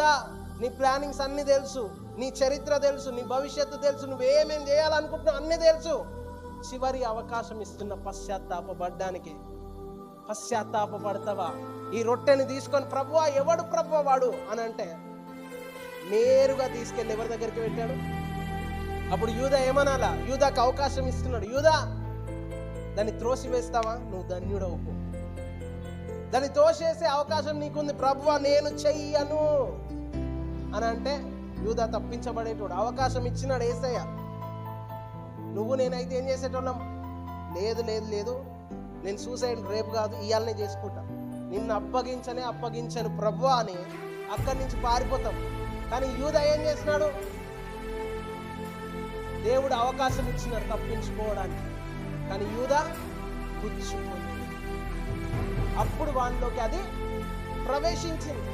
యూదా నీ ప్లానింగ్స్ అన్ని తెలుసు నీ చరిత్ర తెలుసు నీ భవిష్యత్తు తెలుసు నువ్వేమేం చేయాలనుకుంటున్నావు అన్ని తెలుసు. చివరి అవకాశం ఇస్తున్న పశ్చాత్తాపపడ్డానికి పశ్చాత్తాపడతావా ఈ రొట్టెని తీసుకొని ప్రభువా ఎవడు ప్రభు వాడు అని అంటే నేరుగా తీసుకెళ్ళి ఎవరి దగ్గరికి పెట్టాడు? అప్పుడు యూదా ఏమనాలా? యూదాకు అవకాశం ఇస్తున్నాడు. యూదా దాన్ని త్రోసివేస్తావా? నువ్వు ధన్యుడవు దాన్ని తోసేసే అవకాశం నీకుంది. ప్రభువా నేను చెయ్యను. అని అంటే యూదా తప్పించబడేటోడు. అవకాశం ఇచ్చినాడు ఏసయ్య. నువ్వు నేనైతే ఏం చేసేటోళ్ళం? లేదు లేదు లేదు. నేను సూసైడ్ రేపు కాదు ఇవాళనే చేసుకుంటా. నిన్ను అప్పగించనే అప్పగించను ప్రభు అని అక్కడి నుంచి పారిపోతాం. కానీ యూద ఏం చేసినాడు? దేవుడు అవకాశం ఇచ్చినాడు తప్పించుకోవడానికి. కానీ యూద పుచ్చుకుంది అప్పుడు వానిలోకి అది ప్రవేశించింది.